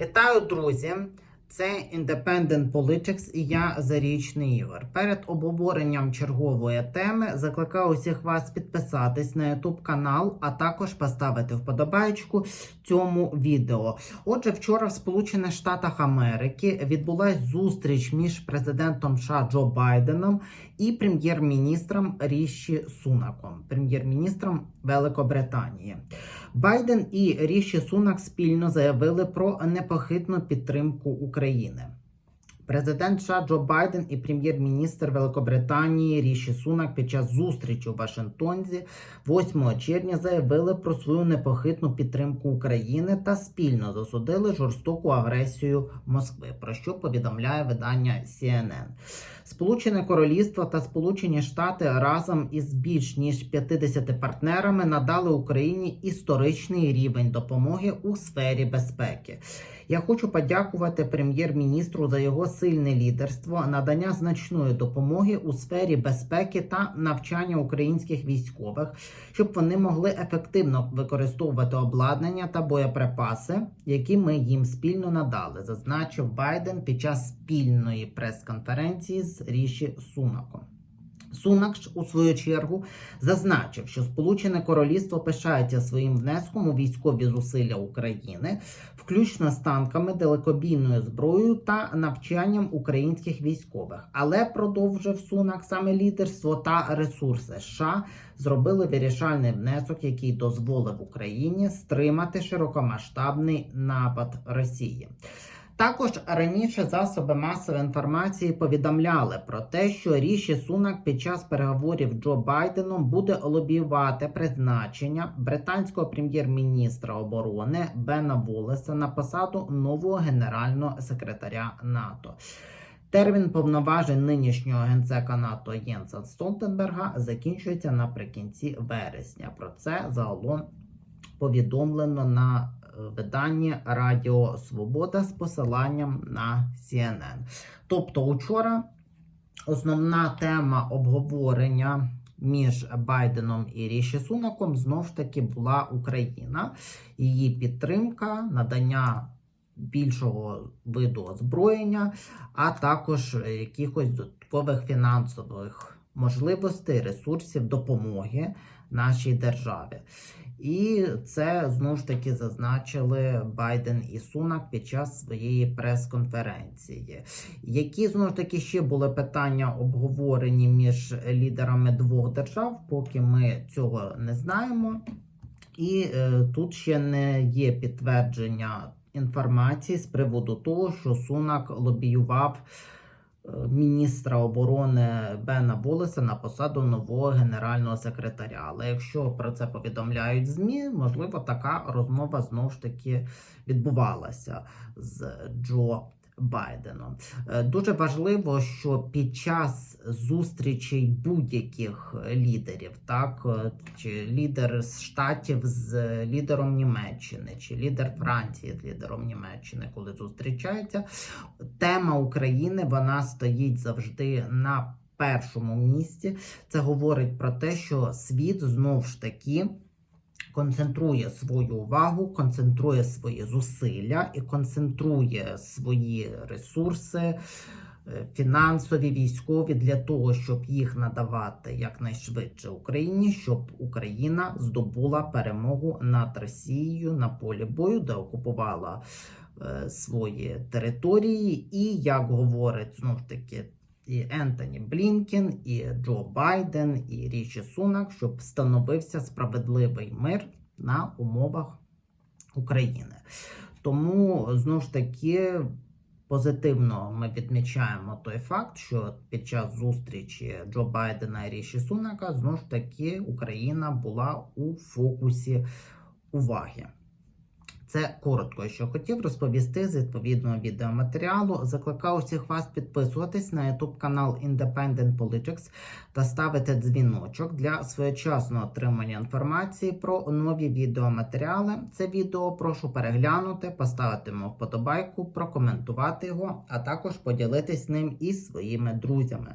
Вітаю, друзі! Це Independent Politics і я Зарічний Ігор. Перед обговоренням чергової теми закликаю усіх вас підписатись на YouTube канал, а також поставити вподобайку цьому відео. Отже, вчора в Сполучених Штатах Америки відбулась зустріч між президентом США Джо Байденом і прем'єр-міністром Ріші Сунаком, прем'єр-міністром Великобританії. Байден і Ріші Сунак спільно заявили про непохитну підтримку України. Президент США Джо Байден і прем'єр-міністр Великобританії Ріші Сунак під час зустрічі у Вашингтонзі 8 червня заявили про свою непохитну підтримку України та спільно засудили жорстоку агресію Москви, про що повідомляє видання CNN. Сполучене Королівство та Сполучені Штати разом із більш ніж 50 партнерами надали Україні історичний рівень допомоги у сфері безпеки. Я хочу подякувати прем'єр-міністру за його сильне лідерство, надання значної допомоги у сфері безпеки та навчання українських військових, щоб вони могли ефективно використовувати обладнання та боєприпаси, які ми їм спільно надали, зазначив Байден під час спільної прес-конференції з Ріші Сунаком. Сунак у свою чергу зазначив, що Сполучене Королівство пишається своїм внеском у військові зусилля України, включно з танками, далекобійною зброєю та навчанням українських військових. Але продовжив Сунак саме лідерство та ресурси США зробили вирішальний внесок, який дозволив Україні стримати широкомасштабний напад Росії. Також раніше засоби масової інформації повідомляли про те, що Ріші Сунак під час переговорів Джо Байденом буде лобіювати призначення британського прем'єр-міністра оборони Бена Волеса на посаду нового генерального секретаря НАТО. Термін повноважень нинішнього генсека НАТО Єнса Столтенберга закінчується наприкінці вересня. Про це загалом повідомлено на виданні Радіо Свобода з посиланням на CNN. Тобто, учора основна тема обговорення між Байденом і Ріші Сунаком знов ж таки була Україна, її підтримка, надання. Більшого виду озброєння, а також якихось додаткових фінансових можливостей, ресурсів допомоги нашій державі. І це знову ж таки зазначили Байден і Сунак під час своєї прес-конференції. Які знову ж таки ще були питання обговорені між лідерами двох держав, поки ми цього не знаємо. І е, тут ще не є підтвердження інформації з приводу того, що Сунак лобіював міністра оборони Бена Волеса на посаду нового генерального секретаря. Але якщо про це повідомляють змі, можливо, така розмова знову ж таки відбувалася з Джо. Байденом дуже важливо, що під час зустрічей будь-яких лідерів, так чи лідер з штатів з лідером Німеччини, чи лідер Франції з лідером Німеччини, коли зустрічаються, тема України вона стоїть завжди на першому місці. Це говорить про те, що світ знов ж таки концентрує свою увагу, концентрує свої зусилля і концентрує свої ресурси. е, Фінансові, військові для того, щоб їх надавати якнайшвидше Україні, щоб Україна здобула перемогу над Росією на полі бою, де окупувала е, свої території, і як говорить знову ж таки і Ентоні Блінкен, і Джо Байден, і Ріші Сунак, щоб встановився справедливий мир на умовах України. Тому знову ж таки. Позитивно ми відмічаємо той факт, що під час зустрічі Джо Байдена і Ріші Сунака знову ж таки Україна була у фокусі уваги. Це коротко, що хотів розповісти з відповідного відеоматеріалу. Закликаю усіх вас підписуватись на YouTube канал Independent Politics та ставити дзвіночок для своєчасного отримання інформації про нові відеоматеріали. Це відео прошу переглянути, поставити йому вподобайку, прокоментувати його, а також поділитись ним із своїми друзями.